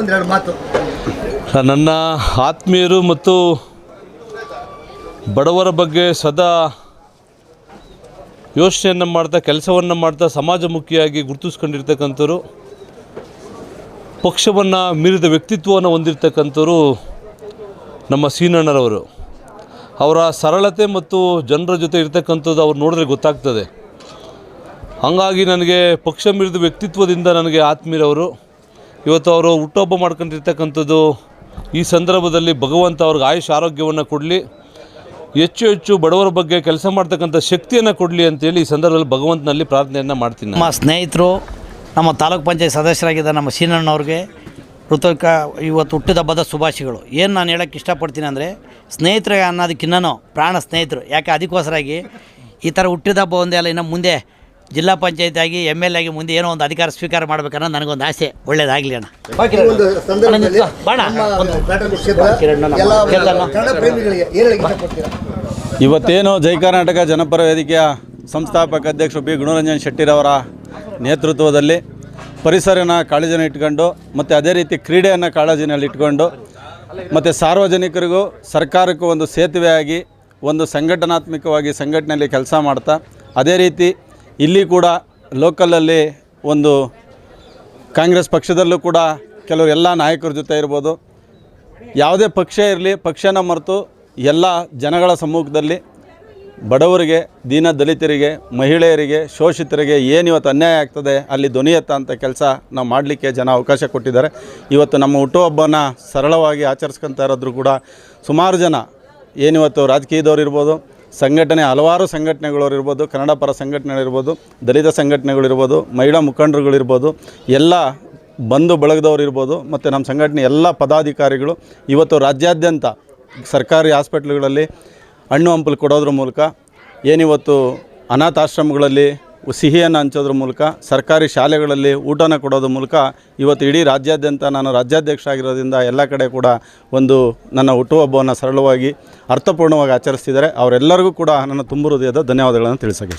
ಒಂದೆರಡು ಮಾತು. ನನ್ನ ಆತ್ಮೀಯರು ಮತ್ತು ಬಡವರ ಬಗ್ಗೆ ಸದಾ ಯೋಚನೆಯನ್ನು ಮಾಡ್ತಾ, ಕೆಲಸವನ್ನು ಮಾಡ್ತಾ, ಸಮಾಜಮುಖಿಯಾಗಿ ಗುರುತಿಸ್ಕೊಂಡಿರ್ತಕ್ಕಂಥವ್ರು, ಪಕ್ಷವನ್ನು ಮೀರಿದ ವ್ಯಕ್ತಿತ್ವವನ್ನು ಹೊಂದಿರತಕ್ಕಂಥವ್ರು ನಮ್ಮ ಸೀನಣ್ಣರವರು. ಅವರ ಸರಳತೆ ಮತ್ತು ಜನರ ಜೊತೆ ಇರ್ತಕ್ಕಂಥದ್ದು ಅವ್ರು ನೋಡಿದ್ರೆ ಗೊತ್ತಾಗ್ತದೆ. ಹಾಗಾಗಿ ನನಗೆ ಪಕ್ಷ ಮೀರಿದ ವ್ಯಕ್ತಿತ್ವದಿಂದ ನನಗೆ ಆತ್ಮೀಯರವರು ಇವತ್ತು ಅವರು ಹುಟ್ಟುಹಬ್ಬ ಮಾಡ್ಕೊಂಡಿರ್ತಕ್ಕಂಥದ್ದು, ಈ ಸಂದರ್ಭದಲ್ಲಿ ಭಗವಂತ ಅವ್ರಿಗೆ ಆಯುಷ್ ಆರೋಗ್ಯವನ್ನು ಕೊಡಲಿ, ಹೆಚ್ಚು ಹೆಚ್ಚು ಬಡವರ ಬಗ್ಗೆ ಕೆಲಸ ಮಾಡ್ತಕ್ಕಂಥ ಶಕ್ತಿಯನ್ನು ಕೊಡಲಿ ಅಂತೇಳಿ ಈ ಸಂದರ್ಭದಲ್ಲಿ ಭಗವಂತನಲ್ಲಿ ಪ್ರಾರ್ಥನೆಯನ್ನು ಮಾಡ್ತೀನಿ ನಮ್ಮ ಸ್ನೇಹಿತರು, ನಮ್ಮ ತಾಲೂಕ್ ಪಂಚಾಯತ್ ಸದಸ್ಯರಾಗಿದ್ದ ನಮ್ಮ ಸೀನಣ್ಣವ್ರಿಗೆ ಋತುಕ ಇವತ್ತು ಹುಟ್ಟಿದ ಹಬ್ಬದ ಶುಭಾಶಯಗಳು. ಏನು ನಾನು ಹೇಳೋಕ್ಕೆ ಇಷ್ಟಪಡ್ತೀನಿ ಅಂದರೆ, ಸ್ನೇಹಿತರಿಗೆ ಅನ್ನೋದಕ್ಕಿನ್ನೂ ಪ್ರಾಣ ಸ್ನೇಹಿತರು, ಯಾಕೆ ಅದಕ್ಕೋಸ್ಕರಾಗಿ ಈ ಥರ ಹುಟ್ಟಿದ ಹಬ್ಬ ಒಂದೇ ಅಲ್ಲ, ಇನ್ನು ಮುಂದೆ ಜಿಲ್ಲಾ ಪಂಚಾಯತ್ ಆಗಿ ಎಂ ಎಲ್ ಆಗಿ ಮುಂದೆ ಏನೋ ಒಂದು ಅಧಿಕಾರ ಸ್ವೀಕಾರ ಮಾಡ್ಬೇಕನ್ನೋ ನನಗೊಂದು ಆಸೆ. ಒಳ್ಳೇದಾಗಲಿ ಅಣ್ಣ. ಒಂದು ಸಂದರ್ಭದಲ್ಲಿ ಬಾಣ. ನಮ್ಮ ಬ್ಯಾಟರಿ ಕ್ಷೇತ್ರ ಎಲ್ಲ ಪ್ರೇಮಿಗಳಿಗೆ ಏನು ಹೇಳಕ್ಕೆ ಇಷ್ಟಪಡ್ತೀರಾ? ಇವತ್ತೇನು ಜೈ ಕರ್ನಾಟಕ ಜನಪರ ವೇದಿಕೆಯ ಸಂಸ್ಥಾಪಕ ಅಧ್ಯಕ್ಷ ಬಿ ಗುಣರಂಜನ್ ಶೆಟ್ಟಿರವರ ನೇತೃತ್ವದಲ್ಲಿ ಪರಿಸರನ ಕಾಳಜಿನ ಇಟ್ಕೊಂಡು ಮತ್ತು ಅದೇ ರೀತಿ ಕ್ರೀಡೆಯನ್ನು ಕಾಳಜಿನಲ್ಲಿ ಇಟ್ಕೊಂಡು ಮತ್ತು ಸಾರ್ವಜನಿಕರಿಗೂ ಸರ್ಕಾರಕ್ಕೂ ಒಂದು ಸೇತುವೆಯಾಗಿ ಒಂದು ಸಂಘಟನಾತ್ಮಕವಾಗಿ ಸಂಘಟನೆಯಲ್ಲಿ ಕೆಲಸ ಮಾಡ್ತಾ ಅದೇ ರೀತಿ ಇಲ್ಲಿ ಕೂಡ ಲೋಕಲಲ್ಲಿ ಒಂದು ಕಾಂಗ್ರೆಸ್ ಪಕ್ಷದಲ್ಲೂ ಕೂಡ ಕೆಲವು ಎಲ್ಲ ನಾಯಕರ ಜೊತೆ ಇರ್ಬೋದು. ಯಾವುದೇ ಪಕ್ಷ ಇರಲಿ, ಪಕ್ಷನ ಮರೆತು ಎಲ್ಲ ಜನಗಳ ಸಮ್ಮುಖದಲ್ಲಿ ಬಡವರಿಗೆ, ದೀನ ದಲಿತರಿಗೆ, ಮಹಿಳೆಯರಿಗೆ, ಶೋಷಿತರಿಗೆ ಏನು ಅನ್ಯಾಯ ಆಗ್ತದೆ, ಅಲ್ಲಿ ಧ್ವನಿ ಅಂತ ಕೆಲಸ ನಾವು ಮಾಡಲಿಕ್ಕೆ ಜನ ಅವಕಾಶ ಕೊಟ್ಟಿದ್ದಾರೆ. ಇವತ್ತು ನಮ್ಮ ಹುಟ್ಟುಹಬ್ಬನ ಸರಳವಾಗಿ ಆಚರಿಸ್ಕೊತಾ ಇರೋದ್ರೂ ಕೂಡ ಸುಮಾರು ಜನ ಏನಿವತ್ತು ರಾಜಕೀಯದವ್ರು ಇರ್ಬೋದು ಸಂಘಟನೆ, ಹಲವಾರು ಸಂಘಟನೆಗಳವ್ರು ಇರ್ಬೋದು, ಕನ್ನಡ ಪರ ಸಂಘಟನೆಗಳಿರ್ಬೋದು ದಲಿತ ಸಂಘಟನೆಗಳಿರ್ಬೋದು ಮಹಿಳಾ ಮುಖಂಡರುಗಳಿರ್ಬೋದು ಎಲ್ಲ ಬಂಧು ಬಳಗದವ್ರು ಇರ್ಬೋದು, ಮತ್ತು ನಮ್ಮ ಸಂಘಟನೆ ಎಲ್ಲ ಪದಾಧಿಕಾರಿಗಳು ಇವತ್ತು ರಾಜ್ಯಾದ್ಯಂತ ಸರ್ಕಾರಿ ಹಾಸ್ಪಿಟ್ಲ್ಗಳಲ್ಲಿ ಹಣ್ಣು ಹಂಪಲು ಕೊಡೋದ್ರ ಮೂಲಕ ಏನಿವತ್ತು ಅನಾಥಾಶ್ರಮಗಳಲ್ಲಿ ಸಿಹಿಯನ್ನು ಹಂಚೋದ್ರ ಮೂಲಕ, ಸರ್ಕಾರಿ ಶಾಲೆಗಳಲ್ಲಿ ಊಟನ ಕೊಡೋದ್ರ ಮೂಲಕ ಇವತ್ತು ಇಡೀ ರಾಜ್ಯಾದ್ಯಂತ ನಾನು ರಾಜ್ಯಾಧ್ಯಕ್ಷ ಆಗಿರೋದ್ರಿಂದ ಎಲ್ಲ ಕಡೆ ಕೂಡ ಒಂದು ನನ್ನ ಹುಟ್ಟುಹಬ್ಬವನ್ನು ಸರಳವಾಗಿ, ಅರ್ಥಪೂರ್ಣವಾಗಿ ಆಚರಿಸ್ತಿದ್ದಾರೆ. ಅವರೆಲ್ಲರಿಗೂ ಕೂಡ ನನ್ನ ತುಂಬ ಹೃದಯದ ಧನ್ಯವಾದಗಳನ್ನು ತಿಳಿಸೋಕೆ